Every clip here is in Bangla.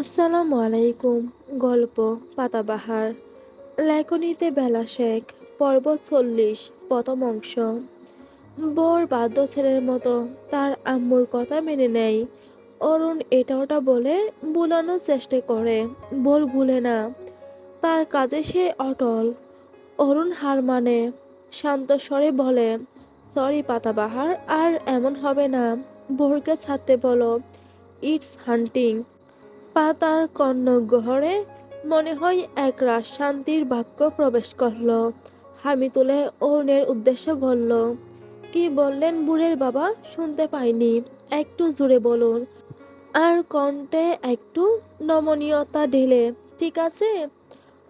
আসসালামু আলাইকুম, গল্প, পাতাবাহার, লেখনীতে বেলা শেখ, পর্ব চল্লিশ, প্রথম অংশ। বর বাদ্য ছেলের মতো তার আম্মুর কথা মেনে নেয়। অরুণ এটা ওটা বলে বুলানোর চেষ্টা করে, বোর ভুলে না। তার কাজে সে অটল। অরুণ হার মানে শান্ত স্বরে বলে, সরি পাতাবাহার, আর এমন হবে না। বোরকে ছাড়তে বলো। It's hunting. পাতার কর্ণগহরে মনে হয় এক রাত শান্তির বাক্য প্রবেশ করল। হামি তুলে অরুণের উদ্দেশ্যে বলল, কি বললেন বুড়ের বাবা? শুনতে পাইনি। একটু জুড়ে বলুন। আর কণ্ঠে একটু নমনীয়তা ঢেলে, ঠিক আছে।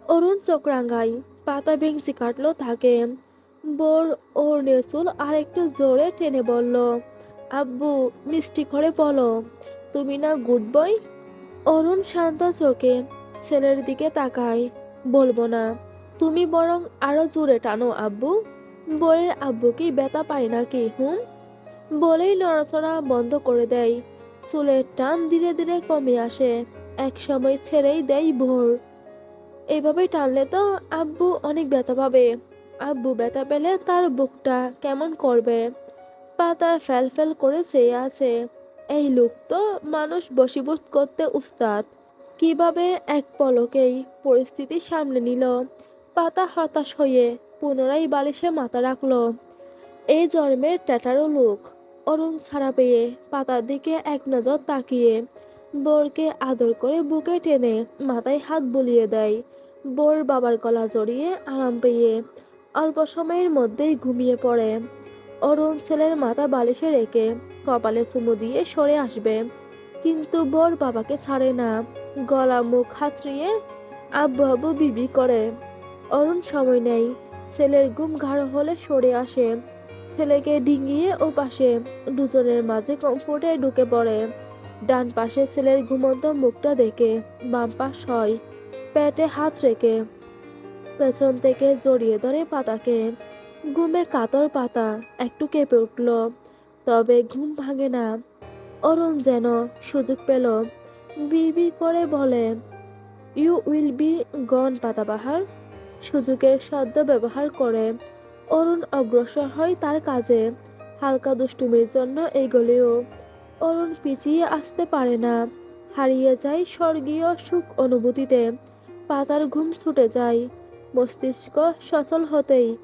অরুণ চোখ রাঙাই পাতা ভেংসি কাটলো তাকে। বোর অরুণের চুল আর একটু জোরে টেনে বলল, আব্বু, মিষ্টি করে বলো, তুমি না গুড বয়? অরুণ শান্ত চোখে ছেলের দিকে তাকায়। বলব না, তুমি বরং আরও জোরে টানো আব্বু। বইয়ের আব্বু কি ব্যথা পায় নাকি, হুম? বলেই নড়াচড়া বন্ধ করে দেয়। চুলের টান ধীরে ধীরে কমে আসে এক সময় ছেড়েই দেয় ভোর। এভাবে টানলে তো আব্বু অনেক ব্যথা পাবে। আব্বু ব্যথা পেলে তার বুকটা কেমন করবে? পাতা ফেল ফেল করে চেয়ে আছে। এই লোক তো মানুষ বশীভূত করতে উস্তাদ। কীভাবে এক পলকেই পরিস্থিতি সামনে নিল, পাতা হতাশ হয়ে পুনরায় বালিশে মাথা রাখল। এই জন্মের ট্যাটারো লোক, অরুণ ছাড়া পেয়ে পাতার দিকে এক নজর তাকিয়ে বোরকে আদর করে বুকে টেনে মাথায় হাত বুলিয়ে দেয়। বোর বাবার গলা জড়িয়ে আরাম পেয়ে অল্প সময়ের মধ্যেই ঘুমিয়ে পড়ে। অরুণ ছেলের মাথা বালিশে রেখে কপালে চুমু দিয়ে সরে আসবে। কিন্তু বোর বাবাকে ছাড়ে না। গলা মুখ হাতড়িয়ে আব্বু আব্বু বিবি করে। অরুণ সময় নেই। ছেলের ঘুম গাঢ় হলে সরে আসে। ছেলেকে ডিঙিয়ে ও পাশে দুজনের মাঝে কমফোর্টে ঢুকে পড়ে। ডান পাশে ছেলের ঘুমন্ত মুখটা দেখে বাম পাশ হয়। পেটে হাত রেখে পেছন থেকে জড়িয়ে ধরে পাতাকে। ঘুমে কাতর পাতা একটু কেঁপে উঠল। তবে ঘুম ভাঙে না। অরুণ যেন সুযোগ পেল। বিবি করে বলে ইউ উইল বি গন পাতাবাহার। সুযোগের সদ্য ব্যবহার করে অরুণ অগ্রসর হয় তার কাজে। হালকা দুষ্টুমির জন্য এগোলেও অরুণ পিছিয়ে আসতে পারে না। হারিয়ে যায় স্বর্গীয় সুখ অনুভূতিতে। পাতার ঘুম ছুটে যায়। মস্তিষ্ক সচল হতেই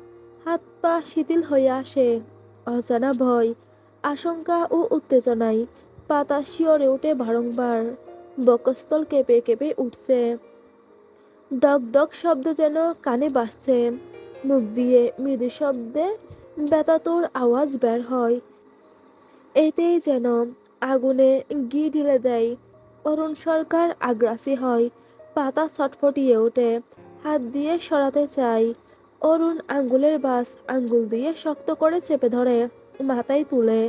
হাত পা শিথিল হয়ে আসে। অজানা ভয় আশঙ্কা ও উত্তেজনায় পাতা শিওরে ওঠে বারংবার। বকস্থল কেঁপে কেঁপে উঠছে। দগ দগ শব্দ যেন কানে বাজছে। মুখ দিয়ে মৃদু শব্দে বেতাতোর আওয়াজ বের হয়। এতেই যেন আগুনে ঘি ঢেলে দেয়। অরুণ সরকার আগ্রাসী হয়। পাতা ছটফটিয়ে ওঠে। হাত দিয়ে সরাতে চাই অরুণ আঙ্গুলের বাস আঙ্গুল দিয়ে শক্ত করে চেপে ধরে। মাথায় তুলে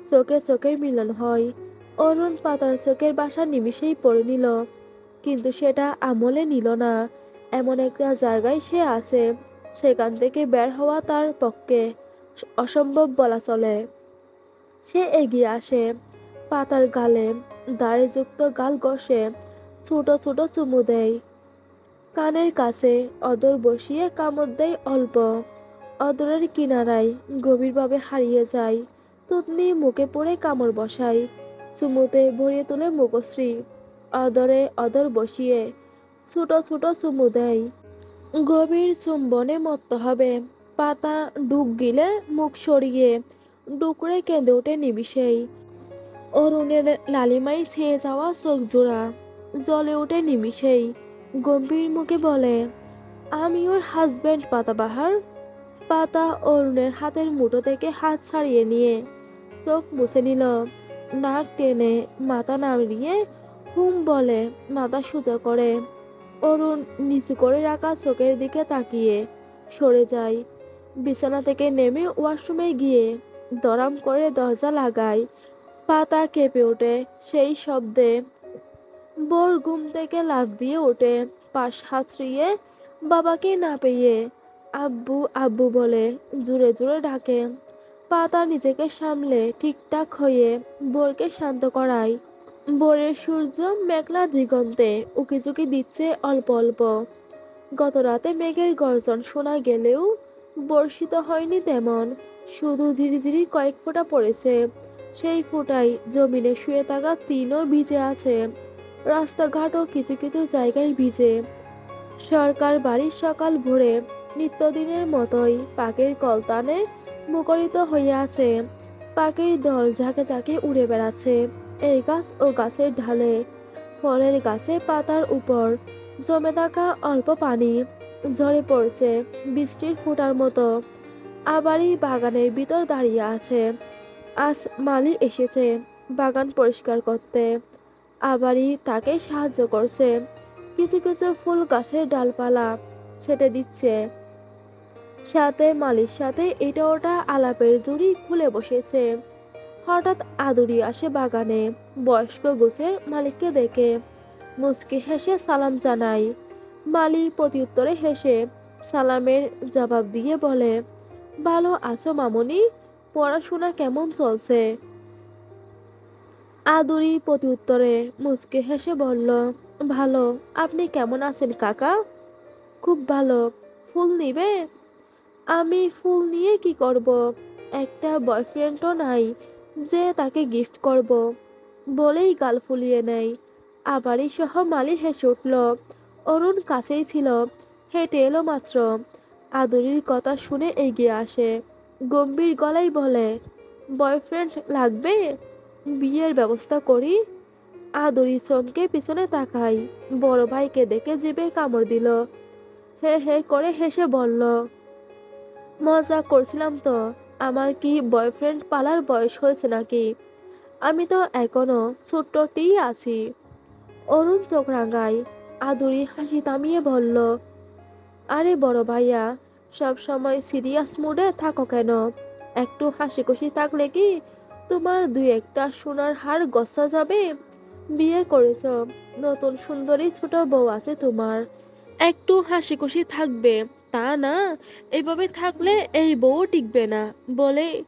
চোখে চোখের মিলন হয়। অরুণ পাতার চোখের বাসা নিমিষেই পড়ে নিল, কিন্তু সেটা আমলে নিল না। এমন একটা জায়গায় সে আছে, সেখান থেকে বের হওয়া তার পক্ষে অসম্ভব বলা চলে। সে এগিয়ে আসে পাতার গালে দাড়িযুক্ত গাল ঘষে ছোট ছোট চুমু দেয়। কানের কাছে অদর বসিয়ে কামড় দেয় অল্প। অদরের কিনারায় গভীরভাবে হারিয়ে যায়। তুতনি মুখে পড়ে কামড় বসায়। চুমুতে ভরিয়ে তোলে মুখশ্রী। অদরে অদর বসিয়ে ছোট ছোট চুমু দেয়। গভীর চুম্বনে মত্ত হবে। পাতা ডুব গিলে মুখ সরিয়ে ডুকরে কেঁদে ওঠে নিমিষেই। অরুণের লালিমাই ছেয়ে যাওয়া চোখ জোড়া জলে ওঠে নিমিষেই। গম্ভীর মুখে বলে, আমি ওর হাজব্যান্ড পাতাবাহার। পাতা অরুণের হাতের মুঠো থেকে হাত ছাড়িয়ে নিয়ে চোখ মুছে নিল। নাক টেনে মাথা নাড়িয়ে হুম বলে মাথা সোজা করে। অরুণ নিচু করে রাখা চোখের দিকে তাকিয়ে সরে যায়। বিছানা থেকে নেমে ওয়াশরুমে গিয়ে দরাম করে দরজা লাগায়। পাতা কেঁপে ওঠে সেই শব্দে। বোর ঘুম থেকে লাফ দিয়ে ওঠে, পাশ হাতড়িয়ে বাবাকে না পেয়ে আব্বু আব্বু বলে, জোরে জোরে ডাকে। পাতা নিজেকে সামলে ঠিকঠাক হয়ে বোরকে শান্ত করায়। ভোরের সূর্য মেঘলা দিগন্তে উকিঝুঁকি দিচ্ছে অল্প অল্প। গত রাতে মেঘের গর্জন শোনা গেলেও বর্ষিত হয়নি তেমন। শুধু ঝিরিঝিরি কয়েক ফোঁটা পড়েছে। সেই ফোঁটায় জমিনে শুয়ে থাকা তিনও ভিজে আছে। রাস্তাঘাটও কিছু কিছু জায়গায় ভিজে। সরকার বাড়ির সকাল ভোরে নিত্যদিনের মতোই পাখির কলতানে মুখরিত আছে। পাখির দল ঝাঁকে ঝাঁকে উড়ে বেড়াচ্ছে। এই গাছ ও গাছের ঢালে, ফলের গাছে পাতার উপর জমে থাকা অল্প পানি ঝরে পড়ছে বৃষ্টির ফুটার মতো। আবারই বাগানের ভিতর দাঁড়িয়ে আছে। আজ মালি এসেছে বাগান পরিষ্কার করতে। আবারই তাকে সাহায্য করছে। কিছু কিছু ফুল গাছের ডালপালা ছেটে দিচ্ছে। সাথে মালির সাথে এটা ওটা আলাপের জুড়ি খুলে বসেছে। হঠাৎ আদুরি আসে বাগানে। বয়স্ক গোছের মালিককে দেখে। মুচকি হেসে সালাম জানাই মালি প্রত্যুত্তরে হেসে সালামের জবাব দিয়ে বলে, ভালো আছো মামনি? পড়াশোনা কেমন চলছে? আদুরি প্রত্যুত্তরে মুচকি হেসে বলল, ভালো। আপনি কেমন আছেন কাকা? খুব ভালো। ফুল নিবে? আমি ফুল নিয়ে কি করব? একটা বয়ফ্রেন্ডও নাই যে তাকে গিফট করব। বলেই গাল ফুলিয়ে নেয়। আবারই সহ মালি হেসে উঠল। অরুণ কাছেই ছিল। হেঁটে এলো মাত্র। আদুরির কথা শুনে এগিয়ে আসে। গম্ভীর গলায় বলে বয়ফ্রেন্ড লাগবে? বিয়ের ব্যবস্থা করি? আদুরি চমকে পিছনে তাকাই বড় ভাইকে দেখে জিভে কামড় দিল। হে হে করে হেসে বলল মজা করছিলাম তো। আমার কি বয়ফ্রেন্ড পালার বয়স হয়েছে নাকি? আমি তো এখনও ছোট্টটিই আছি। অরুণ চোখ রাঙায়, আদুরি হাসি থামিয়ে বলল, আরে বড় ভাইয়া সব সময় সিরিয়াস মুডে থাকো কেন? একটু হাসি খুশি থাকলে কি তোমার দুই একটা সোনার হার গসা যাবে? বিয়ে করেছ, নতুন সুন্দরী ছোট বউ আছে তোমার, একটু হাসি খুশি থাকবে। তা না এইভাবে থাকলে এই বউ টিকবে না বলে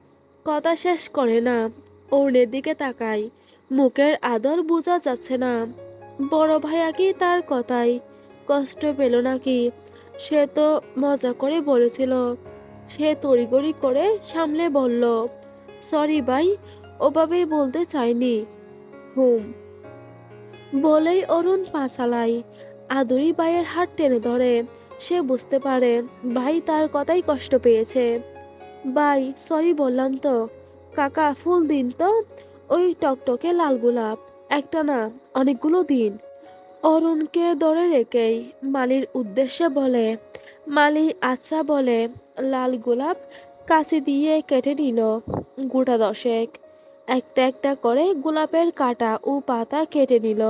কথা শেষ করে না। অরুণের দিকে তাকাই মুখের আদর বোঝা যাচ্ছে না। বড় ভাইয়া কি তার কথাই কষ্ট পেল নাকি? সে তো মজা করে বলেছিল। সে তড়িগড়ি করে সামলে বলল, সরি ভাই, ওভাবেই বলতে চাইনি। হুম। বলেই অরুণ পা চালাই আদুরি ভাইয়ের হাত টেনে ধরে। সে বুঝতে পারে ভাই তার কথাই কষ্ট পেয়েছে। ভাই সরি বললাম তো। কাকা, ফুল দিন তো? ওই টকটকে লাল গোলাপ, একটা না, অনেকগুলো দিন। অরুণকে ধরে রেখেই মালির উদ্দেশ্যে বলে, মালি আচ্ছা বলে লাল গোলাপ কাছে দিয়ে কেটে নিল গোটা দশেক। একটা একটা করে গোলাপের কাটা ও পাতা কেটে নিল।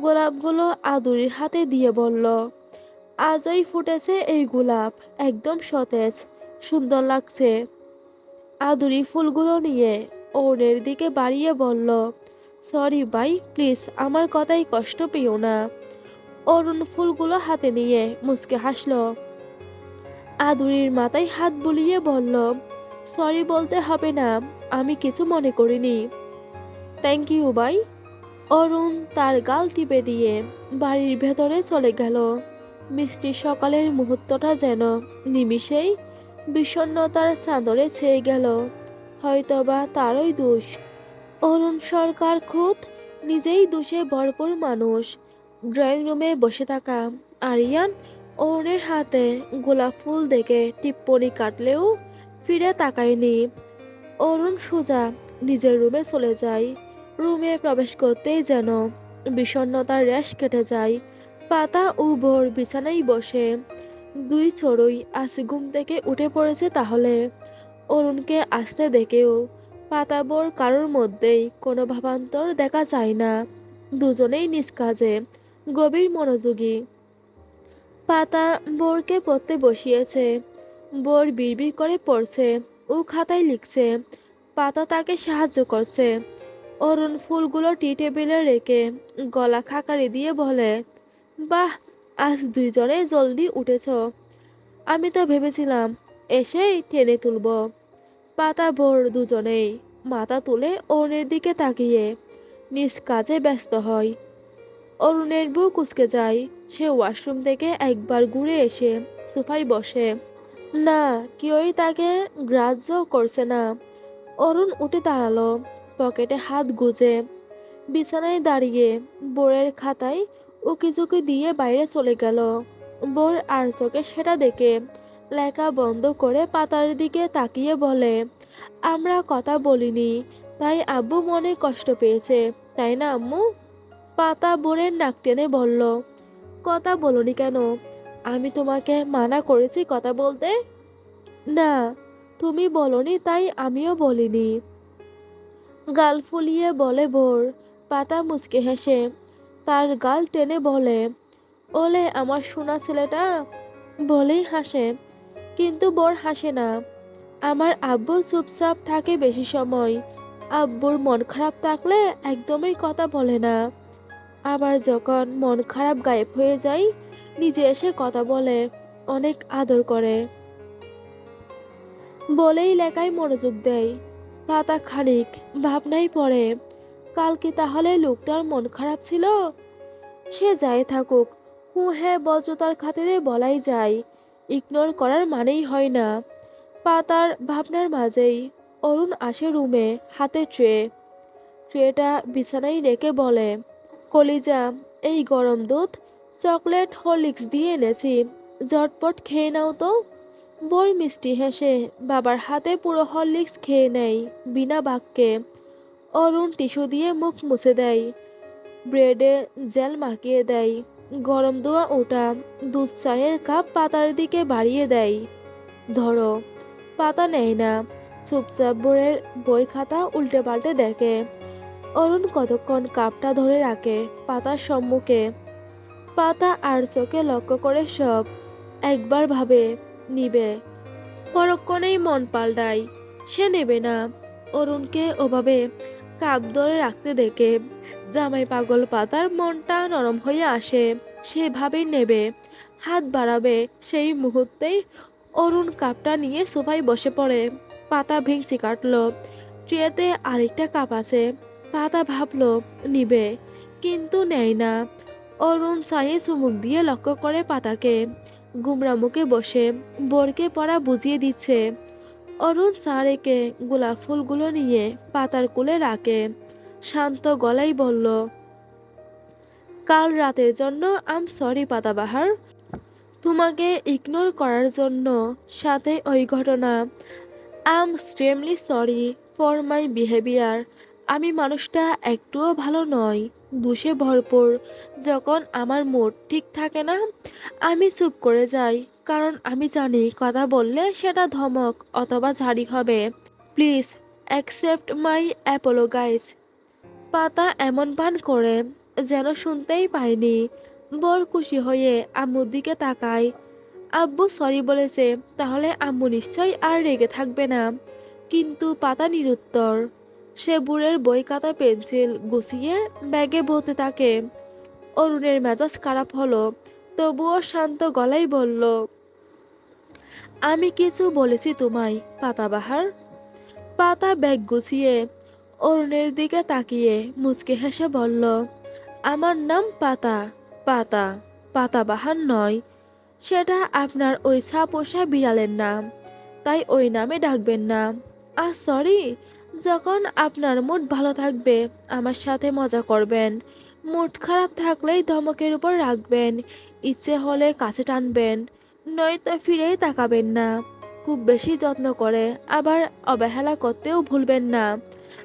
গোলাপগুলো আদুরির হাতে দিয়ে বলল আজই ফুটেছে এই গোলাপ, একদম সতেজ, সুন্দর লাগছে। আদুরি ফুলগুলো নিয়ে অরুণের দিকে বাড়িয়ে বলল, সরি ভাই, প্লিজ, আমার কথাই কষ্ট পেও না। অরুণ ফুলগুলো হাতে নিয়ে মুচকে হাসল। আদুরির মাথায় হাত বুলিয়ে বলল, সরি বলতে হবে না, আমি কিছু মনে করিনি। থ্যাংক ইউ ভাই। অরুণ তার গাল টিপে দিয়ে বাড়ির ভেতরে চলে গেল। মিষ্টি সকালের মুহূর্তটা যেন নিমিষেই বিষণ্ণতার চাদরে ছেয়ে গেল। হয়তোবা তারই দোষ। অরুণ সরকার খুদ নিজেই দোষে ভরপুর মানুষ। ড্রয়িং রুমে বসে থাকা আরিয়ান অরুণের হাতে গোলাপ ফুল দেখে টিপ্পনি কাটলেও ফিরে তাকায়নি। অরুণ সোজা নিজের রুমে চলে যায়। রুমে প্রবেশ করতেই যেন বিষণ্ণতার রেশ কেটে যায়। পাতা ও ভোর বিছানায় বসে। দুই চড়ুই আজ ঘুম থেকে উঠে পড়েছে তাহলে। অরুণকে আসতে দেখেও পাতাবোর কারোর মধ্যেই কোনো ভাবান্তর দেখা যায় না। দুজনেই নিজ কাজে গভীর মনোযোগী। পাতা বোরকে পড়তে বসিয়েছে। বোর বিড়বিড় করে পড়ছে ও খাতায় লিখছে। পাতা তাকে সাহায্য করছে। অরুণ ফুলগুলো টি টেবিলে রেখে গলা খাকারি দিয়ে বলে বাহ, আজ দুইজনে জলদি উঠেছ। আমি তো ভেবেছিলাম এসেই টেনে তুলব। পাতা ভোর দুজনেই, মাথা তুলে অরুণের দিকে তাকিয়ে নিজ কাজে ব্যস্ত হয়। অরুণের বউ কুচকে যায়, সে ওয়াশরুম থেকে একবার ঘুরে এসে সোফায় বসে। না, কেউই তাকে গ্রাহ্য করছে না। অরুণ উঠে দাঁড়াল, পকেটে হাত গুজে, বিছানায় দাঁড়িয়ে বোরের খাতায় উকিঝুঁকি দিয়ে বাইরে চলে গেল। বোর আর চোখে সেটা দেখে লেখা বন্ধ করে পাতার দিকে তাকিয়ে বলে, আমরা কথা বলিনি, তাই আব্বু মনে কষ্ট পেয়েছে, তাই না আম্মু? পাতা বোরের নাক টেনে বলল, কথা বলনি কেন? আমি তোমাকে মানা করেছি কথা বলতে? না, তুমি বলনি, তাই আমিও বলিনি। গাল ফুলিয়ে বলে বোর, পাতা মুচকে হেসে তার গাল টেনে বলে, ওলে, আমার সোনা ছেলেটা? বলেই হাসে, কিন্তু বর হাসে না। আমার আব্বু চুপচাপ থাকে বেশি সময়। আব্বুর মন খারাপ থাকলে একদমই কথা বলে না। আবার যখন মন খারাপ গায়েব হয়ে যায়, নিজে এসে কথা বলে, অনেক আদর করে। বলেই লেখায় মনোযোগ দেয়। পাতা খানিক ভাবনাই পড়ে। কাল কি তাহলে লোকটার মন খারাপ ছিল? সে যায় থাকুক, হু হ্যাঁ বজ্রতার খাতিরে বলাই যায়, ইগনোর করার মানেই হয় না। পাতার ভাবনার মাঝেই, অরুণ আসে রুমে, হাতে ট্রে। ট্রেটা বিছানায় রেখে বলে, কলিজা, এই গরম দুধ, চকলেট, হরলিক্স দিয়ে এনেছি, ঝটপট খেয়ে নাও তো। বই মিষ্টি হেসে, বাবার হাতে পুরো হরলিক্স খেয়ে নেয় বিনা বাক্যে। অরুণ টিস্যু দিয়ে মুখ মুছে দেয়। ব্রেডে জেল মাখিয়ে দেয়। গরম দোয়া ওটা দুধ চায়ের কাপ পাতার দিকে বাড়িয়ে দেয়। ধরো, পাতা নেয় না। চুপচাপ বোরের বই খাতা উল্টে পাল্টে দেখে। অরুণ কতক্ষণ কাপটা ধরে রাখে পাতার সম্মুখে। পাতা আর চোখে লক্ষ্য করে সব। একবার ভাবে, নিবে। পরক্ষণেই মন পাল্টায়। সে নেবে না। অরুণকে ওভাবে কাপ ধরে রাখতে দেখে জামাই পাগল পাতার মনটা নরম হয়ে আসে, সেভাবেই নেবে, হাত বাড়াবে। সেই মুহূর্তেই অরুণ কাপটা নিয়ে সোফায় বসে পড়ে, পাতা ভেঙচি কাটলো, ট্রেতে আরেকটা কাপ আছে। পাতা ভাবলো, নিবে। কিন্তু নেয় না। অরুণ চায়ে চুমুক দিয়ে লক্ষ্য করে পাতাকে গুমরা মুখে বসে, বরকে পড়া বুঝিয়ে দিচ্ছে অরুণ চা রেখে গোলাপ ফুলগুলো নিয়ে পাতার কোলে রাখে। শান্ত গলায় বলল, কাল রাতের জন্য আম সরি পাতাবাহার। তোমাকে ইগনোর করার জন্য সাথে ওই ঘটনা। I'm extremely sorry for my behaviour আমি মানুষটা একটুও ভালো নয় দোষে ভরপুর। যখন আমার মুড ঠিক থাকে না, আমি চুপ করে যাই। কারণ আমি জানি কথা বললে সেটা ধমক অথবা ঝাড়ি হবে। Please accept my apology guys পাতা এমন পান করে যেন শুনতেই পায়নি বড় খুশি হয়ে আম্মুর দিকে তাকায়। আব্বু সরি বলেছে, তাহলে আম্মু নিশ্চয়ই আর রেগে থাকবে না। কিন্তু পাতা নিরুত্তর। সে বুড়ের বই খাতা পেন্সিল গুছিয়ে ব্যাগে ভরতে থাকে। অরুণের মেজাজ খারাপ হলো। তবুও শান্ত গলায় বলল, আমি কিছু বলেছি তোমায়, পাতাবাহার পাতা ব্যাগ গুছিয়ে অরুণের দিকে তাকিয়ে মুচকে হেসে বলল, আমার নাম পাতা পাতা, পাতাবাহার নয়। সেটা আপনার ওই ছাপোষা বিড়ালের নাম। তাই ওই নামে ডাকবেন না। আর সরি যখন আপনার মুড ভালো থাকবে, আমার সাথে মজা করবেন। মুড খারাপ থাকলেই ধমকের উপর রাখবেন। ইচ্ছে হলে কাছে টানবেন, নয়তো ফিরেই তাকাবেন না। খুব বেশি যত্ন করে আবার অবহেলা করতেও ভুলবেন না।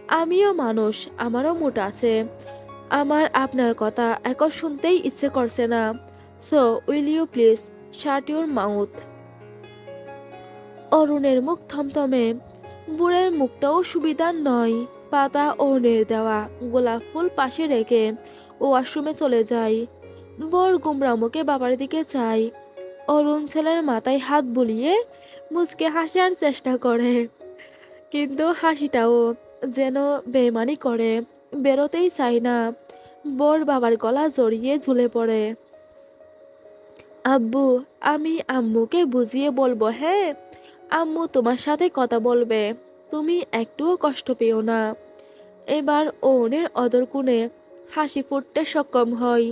আমিও মানুষ, আমারও মুড আছে। আমার আপনার কথা এখন শুনতেই ইচ্ছে করছে না। So, will you please shut your mouth? অরুণের মুখ থমথমে। বুড়ের মুখটাও সুবিধার নয়, পাতা অরুণের দেওয়া গোলাপ ফুল পাশে রেখে। ওয়াশরুমে চলে যায় বর গুমরা মুখে বাবার দিকে চাই অরুণ ছেলের মাথায় হাত বুলিয়ে মুচকে হাসার চেষ্টা করে। কিন্তু হাসিটাও যেন বেমানি করে, বেরোতেই চায় না। বর বাবার গলা জড়িয়ে ঝুলে পড়ে। আব্বু, আমি আম্মুকে বুঝিয়ে বলব হ্যাঁ? আম্মু তোমার সাথে কথা বলবে। তুমি একটুও কষ্ট পেও না। এবার ওনের অদরকুনে হাসি ফুটতে সক্ষম হয়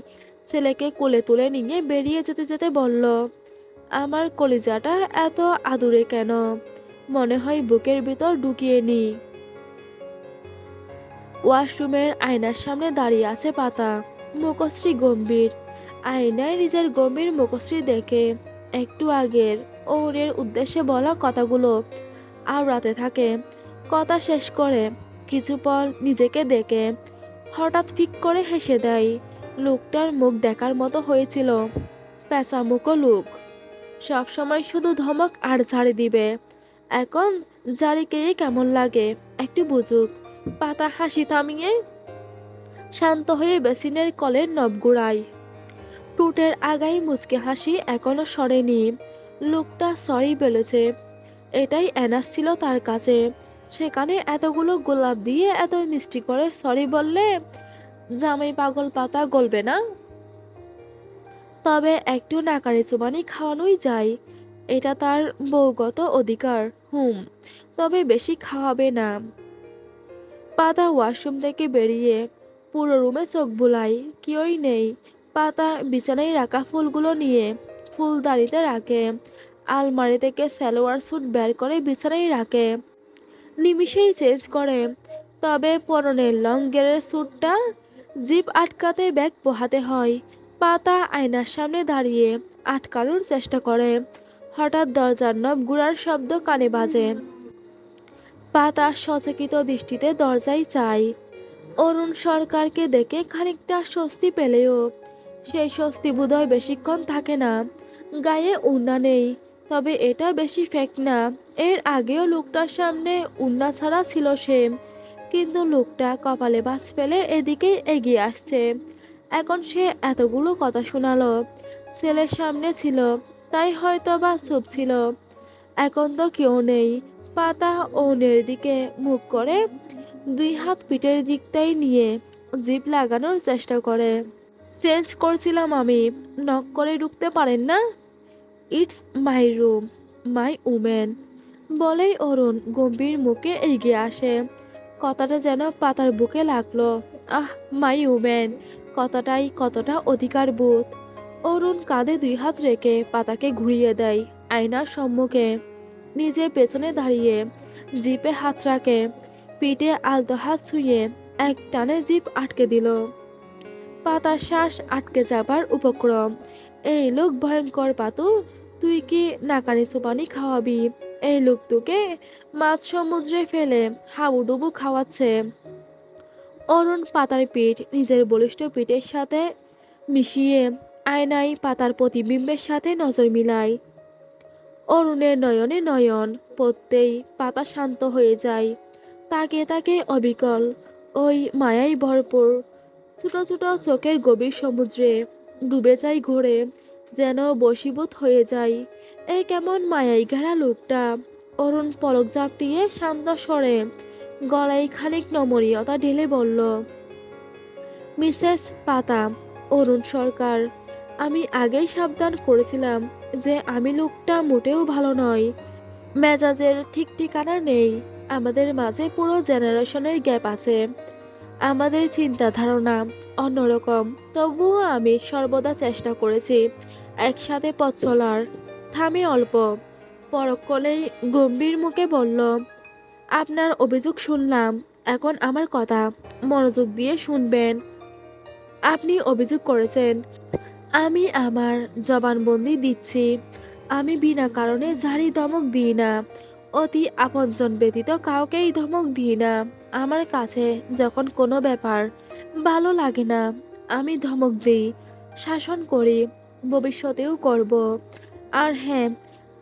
ছেলেকে কোলে তুলে নিয়ে বেরিয়ে যেতে যেতে বলল, আমার কলিজাটা এত আদুরে কেন? মনে হয় বুকের ভিতর ঢুকিয়ে নি। ওয়াশরুমের আয়নার সামনে দাঁড়িয়ে আছে পাতা। মুখশ্রী গম্ভীর। আয়নায় নিজের গম্ভীর মুখশ্রী দেখে একটু আগের ওরের উদ্দেশ্যে বলা কথাগুলো আওড়াতে থাকে। কথা শেষ করে কিছু পর নিজেকে দেখে হঠাৎ ফিক করে হেসে দেয়। লোকটার মুখ দেখার মতো হয়েছিল। পেঁচা মুখো লোক সবসময় শুধু ধমক আর ঝাড়ি দিবে। এখন জারিকেই কেমন লাগে? একটু বুঝুক। পাতা হাসি থামিয়ে শান্ত হয়ে বেসিনের কলের নব গুড়ায়। টুটের আগাই মুচকে হাসি এখনও সরেনি। লোকটা সরি বলেছে। এটাই এনাফ ছিল তার কাছে। সেখানে এতগুলো গোলাপ দিয়ে এত মিষ্টি করে, সরি বললে জামাই পাগল পাতা গলবে না? তবে একটু নাকারি চুবানি খাওয়ানোই যায়, এটা তার বৌগত অধিকার, হুম, তবে বেশি খাওয়াবে না। পাতা ওয়াশরুম থেকে বেরিয়ে পুরো রুমে চোখ বুলাই, কেউই নেই। পাতা বিছানায় রাখা ফুলগুলো নিয়ে ফুলদানিতে রাখে, আলমারি থেকে সালোয়ার স্যুট বের করে বিছানায় রাখে। নিমিষেই চেঞ্জ করে। তবে পরনের লং গেরের স্যুটটা জিপ আটকাতে ব্যাগ পোহাতে হয়, পাতা আয়নার সামনে দাঁড়িয়ে আটকানোর চেষ্টা করে। হঠাৎ দরজার নব গুড়ার শব্দ কানে বাজে। পাতা সচকিত দৃষ্টিতে দরজায় চায়। অরুণ সরকারকে দেখে খানিকটা স্বস্তি পেলেও সেই স্বস্তি বোধহয় বেশিক্ষণ থাকে না। গায়ে উন্না নেই, তবে এটা বেশি ফেক না। এর আগেও লোকটার সামনে উন্না ছাড়া ছিল সে, কিন্তু লোকটা কপালে বাস ফেলে এদিকে এগিয়ে আসছে। এখন সে এতগুলো কথা শোনালো। ছেলের সামনে ছিল, তাই হয়তো বা চুপ ছিল। এখন তো কেউ নেই। পাতা ওনের দিকে মুখ করে, দুই হাত পিঠের দিকটাই নিয়ে জিপ লাগানোর চেষ্টা করে। চেঞ্জ করছিলাম আমি। নক করে ঢুকতে পারেন না? It's my room, my women. বলেই অরুণ গম্ভীর মুখে এগিয়ে আসে। কথাটা যেন পাতার বুকে লাগল। আহ, মাই উমেন, কথাটাই কতটা অধিকার বোধ। অরুণ কাঁধে দুই হাত রেখে পাতাকে ঘুরিয়ে দেয় আয়নার সম্মুখে। নিজে পেছনে দাঁড়িয়ে জিপে হাত রাখে। পিঠে আলতো হাত ছুঁয়ে এক টানে জিপ আটকে দিল। পাতার শ্বাস আটকে যাবার উপক্রম। এই লোক ভয়ঙ্কর পাতু, তুই কি নাকানি চোপানি খাওয়াবি? এই লোক তোকে মাছ সমুদ্রে ফেলে হাবুডুবু খাওয়াচ্ছে। অরুণ পাতার পিঠ নিজের বলিষ্ঠ পিঠের সাথে মিশিয়ে আয়নায় পাতার প্রতিবিম্বের সাথে নজর মিলায়। অরুণের নয়নে নয়ন, পড়তেই পাতা শান্ত হয়ে যায়। তাকে তাকে অবিকল, ওই মায়াই ভরপুর। ছোট ছোট চোখের গভীর সমুদ্রে ডুবে যায় ঘোরে যেন বশীভূত হয়ে যায়। এই কেমন মায়াই ঘেরা লোকটা। অরুণ পলক ঝাপটিয়ে শান্ত স্বরে গলায় খানিক নমনীয়তা ঢেলে বলল, মিসেস পাতা, অরুণ সরকার, আমি আগেই সাবধান করেছিলাম যে আমি লোকটা মোটেও ভালো নয়। মেজাজের ঠিক ঠিকানা নেই। আমাদের মাঝে পুরো জেনারেশনের গ্যাপ আছে। আমাদের চিন্তা ধারণা অন্যরকম। তবুও আমি সর্বদা চেষ্টা করেছি একসাথে পথ চলার। থামে অল্প। পরক্ষণেই গম্ভীর মুখে বলল, আপনার অভিযোগ শুনলাম। এখন আমার কথা। মনোযোগ দিয়ে শুনবেন। আপনি অভিযোগ করেছেন। আমি আমার জবানবন্দি দিচ্ছি। আমি বিনা কারণে ঝাড়ি ধমক দিই না। অতি আপনজন ব্যতীত কাউকেই ধমক দিই না। আমার কাছে যখন কোনো ব্যাপার ভালো লাগে না, আমি ধমক দিই, শাসন করি, ভবিষ্যতেও করব। আর হ্যাঁ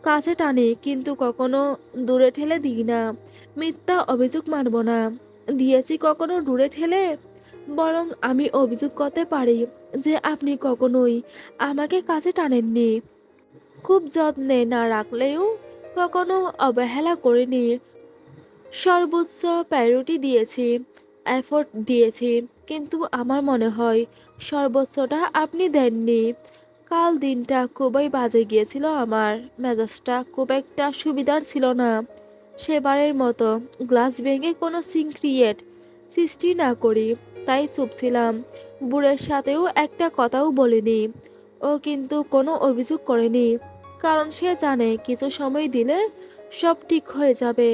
কাছে টানি, কিন্তু কখনো দূরে ঠেলে দিই না। মিথ্যা অভিযোগ মানব না। দিয়েছি কখনো দূরে ঠেলে? বরং আমি অভিযোগ করতে পারি যে আপনি কখনোই আমাকে কাছে টানেননি। খুব যত্নে না রাখলেও কখনো অবহেলা করিনি। সর্বোচ্চ প্রায়োরিটি দিয়েছি এফোর্ট দিয়েছি, কিন্তু আমার মনে হয় সর্বোচ্চটা আপনি দেননি। কাল দিনটা খুবই বাজে গিয়েছিল আমার, মেজাজটা খুব একটা সুবিধার ছিল না। সেবারের মতো গ্লাস ভেঙে কোনো সিন ক্রিয়েট সৃষ্টি না করি, তাই চুপ ছিলাম। বুড়ের সাথেও একটা কথাও বলিনি। ও কিন্তু কোনো অভিযোগ করেনি। কারণ সে জানে কিছু সময় দিলে সব ঠিক হয়ে যাবে।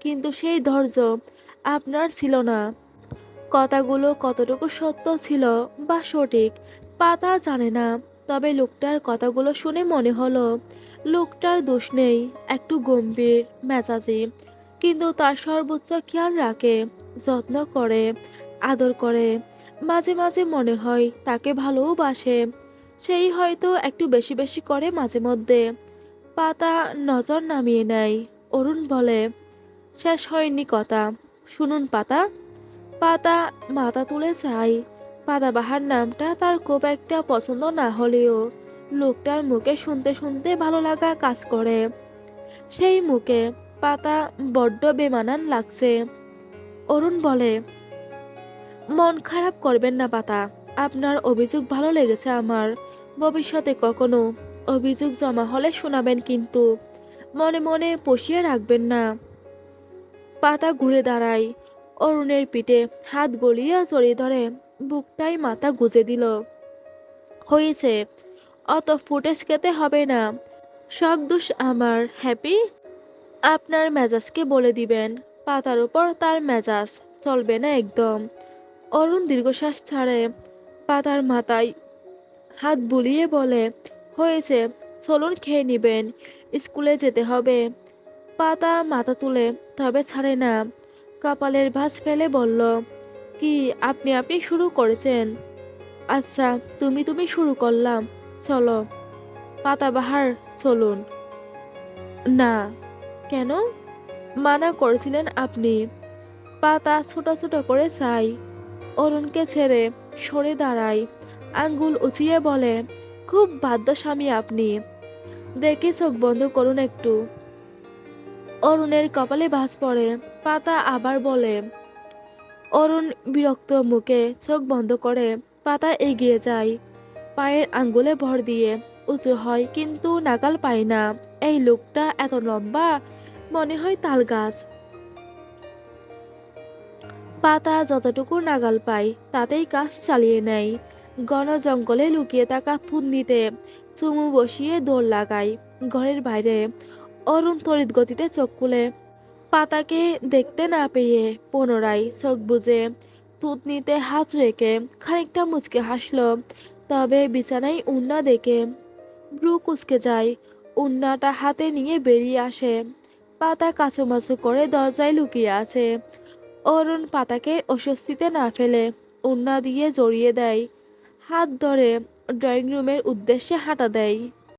কিন্তু সেই ধৈর্য আপনার ছিল না। কথাগুলো কতটুকু সত্য ছিল বা সঠিক পাতা জানে না। তবে লোকটার কথাগুলো শুনে মনে হলো, লোকটার দোষ নেই, একটু গম্ভীর, মেজাজি। কিন্তু তার সর্বোচ্চ খেয়াল রাখে, যত্ন করে, আদর করে। মাঝে মাঝে মনে হয় তাকে ভালোবাসে সেই হয়তো একটু বেশি বেশি করে মাঝে মধ্যে। পাতা নজর নামিয়ে নেয়। অরুণ বলে, শেষ হয়নি কথা। শুনুন পাতা। পাতা মাথা তুলে চাই। পাতাবাহার নামটা তার খুব একটা পছন্দ না হলেও লোকটার মুখে শুনতে শুনতে ভালো লাগা কাজ করে। সেই মুখে পাতা বড্ড বেমানান লাগছে। অরুণ বলে, মন খারাপ করবেন না পাতা। আপনার অভিযোগ ভালো লেগেছে আমার। ভবিষ্যতে কখনো অভিযোগ জমা হলে শোনাবেন কিন্তু মনে মনে পুষিয়ে রাখবেন না। পাতা ঘুরে দাঁড়ায়। অরুণের পিঠে হাত গলিয়ে জড়িয়ে ধরে, বুকটাই মাথা গুজে দিল। হয়েছে, অত ফুটেজ খেতে হবে না। সব দোষ আমার, হ্যাপি? আপনার মেজাজকে বলে দিবেন, পাতার উপর তার মেজাজ চলবে না একদম। অরুণ দীর্ঘশ্বাস ছাড়ে, পাতার মাথায় হাত বুলিয়ে বলে, হয়েছে, চলুন খেয়ে নিবেন, স্কুলে যেতে হবে। পাতা মাথা তুলে, তবে ছাড়ে না। কপালের ভাঁজ ফেলে বলল, কি, আপনি আপনি শুরু করেছেন? আচ্ছা তুমি তুমি শুরু করলাম, চলো। পাতাবাহার চলুন। না। কেন? মানা করেছিলেন আপনি। পাতা ছোট ছোট করে চাই। অরুণকে ছেড়ে সরে দাঁড়ায় আঙ্গুল উঁচিয়ে বলে, খুব বাধ্য স্বামী আপনি। দেখি চোখ বন্ধ করুন একটু। অরুণের কপালে ভাঁজ পড়ে, পাতা আবার বলে, অরুণ বিরক্ত মুখে চোখ বন্ধ করে, পাতা এগিয়ে যায়। পায়ের আঙ্গুলে ভর দিয়ে, উঁচু হয় কিন্তু নাগাল পায় না। এই লোকটা এত লম্বা, মনে হয় তাল গাছ। পাতা যতটুকু নাগাল পায়, তাতেই কাজ চালিয়ে নেয়। ঘন জঙ্গলে লুকিয়ে থাকা থুন্দিতে চুমু বসিয়ে দৌড় লাগায়। ঘরের বাইরে অরুণ তড়িৎ গতিতে চোখ খুলে। পাতাকে দেখতে না পেয়ে পুনরায় চোখ বুজে থুতনিতে হাত রেখে খানিকটা মুচকে হাসল। তবে বিছানায় উন্না দেখে ব্রু কুচকে যায়। উন্নাটা হাতে নিয়ে বেরিয়ে আসে। পাতা কাছুমাছু করে দরজায় লুকিয়ে আছে। অরুণ পাতাকে অস্বস্তিতে না ফেলে উন্না দিয়ে জড়িয়ে দেয়। হাত ধরে ড্রয়িং রুমের উদ্দেশ্যে হাঁটা দেয়।